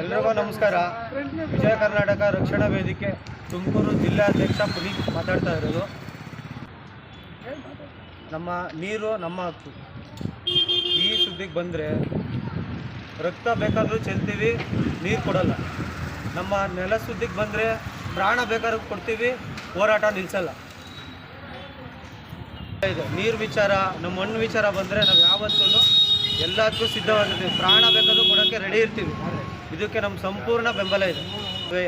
ಎಲ್ರಿಗೂ ನಮಸ್ಕಾರ. ವಿಜಯ ಕರ್ನಾಟಕ ರಕ್ಷಣಾ ವೇದಿಕೆ ತುಮಕೂರು ಜಿಲ್ಲಾಧ್ಯಕ್ಷ ಪುನೀತ್ ಮಾತಾಡ್ತಾ ಇರೋದು. ನಮ್ಮ ನೀರು, ನಮ್ಮ ಹಕ್ಕು ಈ ಸುದ್ದಿಗೆ ಬಂದರೆ ರಕ್ತ ಬೇಕಾದರೂ ಚೆಲ್ತೀವಿ, ನೀರು ಕೊಡಲ್ಲ. ನಮ್ಮ ನೆಲ ಸುದ್ದಿಗೆ ಬಂದರೆ ಪ್ರಾಣ ಬೇಕಾದ್ರೂ ಕೊಡ್ತೀವಿ, ಹೋರಾಟ ನಿಲ್ಲಿಸಲ್ಲ ಇದು ನೀರು ವಿಚಾರ, ನಮ್ಮ ಮಣ್ಣು ವಿಚಾರ ಬಂದರೆ ನಾವು ಯಾವತ್ತೂ ಎಲ್ಲದಕ್ಕೂ ಸಿದ್ಧವಾಗಿರ್ತೀವಿ. ಪ್ರಾಣ ಬೇಕಾದರೂ ಕೊಡೋಕ್ಕೆ ರೆಡಿ ಇರ್ತೀವಿ. ಇದಕ್ಕೆ ನಮ್ಮ ಸಂಪೂರ್ಣ ಬೆಂಬಲ ಇದೆ.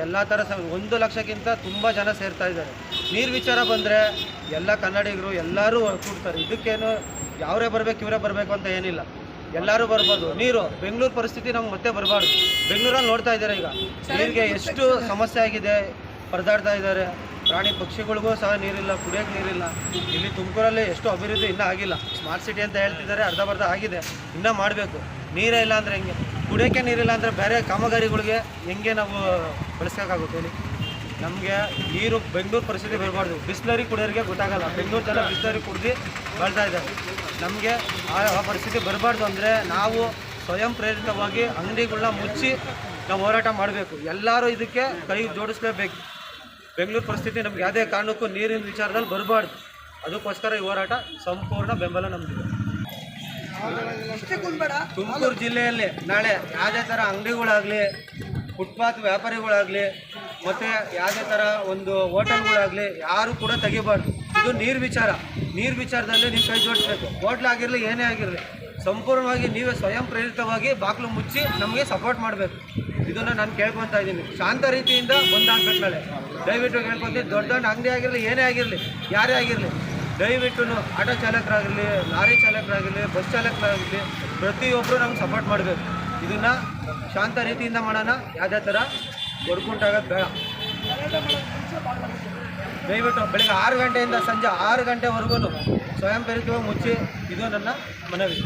ಎಲ್ಲ ಥರ ಸ ಒಂದು ಲಕ್ಷಕ್ಕಿಂತ ತುಂಬ ಜನ ಸೇರ್ತಾ ಇದ್ದಾರೆ. ನೀರು ವಿಚಾರ ಬಂದರೆ ಎಲ್ಲ ಕನ್ನಡಿಗರು ಎಲ್ಲರೂ ಕೂಡ್ತಾರೆ ಇದಕ್ಕೇನು ಯಾವರೇ ಬರಬೇಕು ಇವರೇ ಬರಬೇಕು ಅಂತ ಏನಿಲ್ಲ. ಎಲ್ಲರೂ ಬರ್ಬೋದು. ನೀರು ಬೆಂಗಳೂರು ಪರಿಸ್ಥಿತಿ ನಮ್ಗೆ ಮತ್ತೆ ಬರಬಾರ್ದು. ಬೆಂಗಳೂರಲ್ಲಿ ನೋಡ್ತಾ ಇದ್ದಾರೆ ಈಗ? ನೀರಿಗೆ ಎಷ್ಟು ಸಮಸ್ಯೆ ಆಗಿದೆ? ಪರದಾಡ್ತಾ ಇದ್ದಾರೆ. ಪ್ರಾಣಿ ಪಕ್ಷಿಗಳಿಗೂ ಸಹ ನೀರಿಲ್ಲ ಕುಡಿಯೋಕೆ ನೀರಿಲ್ಲ. ಇಲ್ಲಿ ತುಮಕೂರಲ್ಲಿ ಎಷ್ಟು ಅಭಿವೃದ್ಧಿ ಇನ್ನೂ ಆಗಿಲ್ಲ. ಸ್ಮಾರ್ಟ್ ಸಿಟಿ ಅಂತ ಹೇಳ್ತಿದ್ದಾರೆ ಅರ್ಧ ಬರ್ಧ ಆಗಿದೆ. ಇನ್ನೂ ಮಾಡಬೇಕು. ನೀರೇ ಇಲ್ಲ ಅಂದರೆ ಹೆಂಗೆ? ಕುಡಿಯೋಕೆ ನೀರಿಲ್ಲ ಅಂದರೆ ಬೇರೆ ಕಾಮಗಾರಿಗಳಿಗೆ ಹೆಂಗೆ ನಾವು ಬಳಸೋಕ್ಕಾಗುತ್ತೆ ಹೇಳಿ? ನಮಗೆ ನೀರು ಬೆಂಗಳೂರು ಪರಿಸ್ಥಿತಿ ಬರಬಾರ್ದು. ಬಿಸ್ಲರಿ ಕುಡಿಯೋರಿಗೆ ಗೊತ್ತಾಗಲ್ಲ. ಬೆಂಗಳೂರು ಜನ ಬಿಸ್ಲರಿ ಕುಡ್ದು ಬರ್ತಾ ಇದ್ದಾರೆ. ನಮಗೆ ಆ ಪರಿಸ್ಥಿತಿ ಬರಬಾರ್ದು ಅಂದರೆ ನಾವು ಸ್ವಯಂ ಪ್ರೇರಿತವಾಗಿ ಅಂಗಡಿಗಳನ್ನ ಮುಚ್ಚಿ ನಾವು ಹೋರಾಟ ಮಾಡಬೇಕು. ಎಲ್ಲರೂ ಇದಕ್ಕೆ ಕೈ ಜೋಡಿಸ್ಲೇಬೇಕು. ಬೆಂಗಳೂರು ಪರಿಸ್ಥಿತಿ ನಮ್ಗೆ ಯಾವುದೇ ಕಾರಣಕ್ಕೂ ನೀರಿನ ವಿಚಾರದಲ್ಲಿ ಬರಬಾರ್ದು. ಅದಕ್ಕೋಸ್ಕರ ಈ ಹೋರಾಟ ಸಂಪೂರ್ಣ ಬೆಂಬಲ ನಮಗಿದೆ ತುಮಕೂರು ಜಿಲ್ಲೆಯಲ್ಲಿ ನಾಳೆ ಯಾವುದೇ ಥರ ಅಂಗಡಿಗಳಾಗಲಿ, ಫುಟ್ಪಾತ್ ವ್ಯಾಪಾರಿಗಳಾಗಲಿ ಮತ್ತು ಯಾವುದೇ ಥರ ಒಂದು ಹೋಟೆಲ್ಗಳಾಗಲಿ ಯಾರು ಕೂಡ ತೆಗಿಬಾರ್ದು. ಇದು ನೀರು ವಿಚಾರ. ನೀರು ವಿಚಾರದಲ್ಲಿ ನೀವು ಕೈ ಜೋಡಿಸ್ಬೇಕು. ಹೋಟ್ಲಾಗಿರಲಿ ಏನೇ ಆಗಿರಲಿ, ಸಂಪೂರ್ಣವಾಗಿ ನೀವೇ ಸ್ವಯಂ ಪ್ರೇರಿತವಾಗಿ ಬಾಗಿಲು ಮುಚ್ಚಿ ನಮಗೆ ಸಪೋರ್ಟ್ ಮಾಡಬೇಕು. ಇದನ್ನು ನಾನು ಕೇಳ್ಕೊತಾ ಇದ್ದೀನಿ. ಶಾಂತ ರೀತಿಯಿಂದ ಬಂದಾಗಬೇಕು ನಾಳೆ ದಯವಿಟ್ಟು ಕೇಳ್ಕೊತೀನಿ ದೊಡ್ಡ ದೊಡ್ಡ ಅಂಗಡಿ ಆಗಿರಲಿ, ಏನೇ ಆಗಿರಲಿ, ಯಾರೇ ಆಗಿರಲಿ, ದಯವಿಟ್ಟು ಆಟೋ ಚಾಲಕರಾಗಿರಲಿ ಲಾರಿ ಚಾಲಕರಾಗಿರಲಿ ಬಸ್ ಚಾಲಕರಾಗಿರಲಿ ಪ್ರತಿಯೊಬ್ಬರು ನಮ್ಗೆ ಸಪೋರ್ಟ್ ಮಾಡಬೇಕು. ಇದನ್ನು ಶಾಂತ ರೀತಿಯಿಂದ ಮಾಡೋಣ. ಯಾವುದೇ ಥರ ಹೊಡ್ಕೊಂಟಾಗೋದು ಬೇಡ ದಯವಿಟ್ಟು ಬೆಳಗ್ಗೆ ಆರು ಗಂಟೆಯಿಂದ ಸಂಜೆ ಆರು ಗಂಟೆವರೆಗೂ ಸ್ವಯಂ ಪ್ರೇರಿತವಾಗಿ ಮುಚ್ಚಿ, ಇದು ನನ್ನ ಮನವಿ.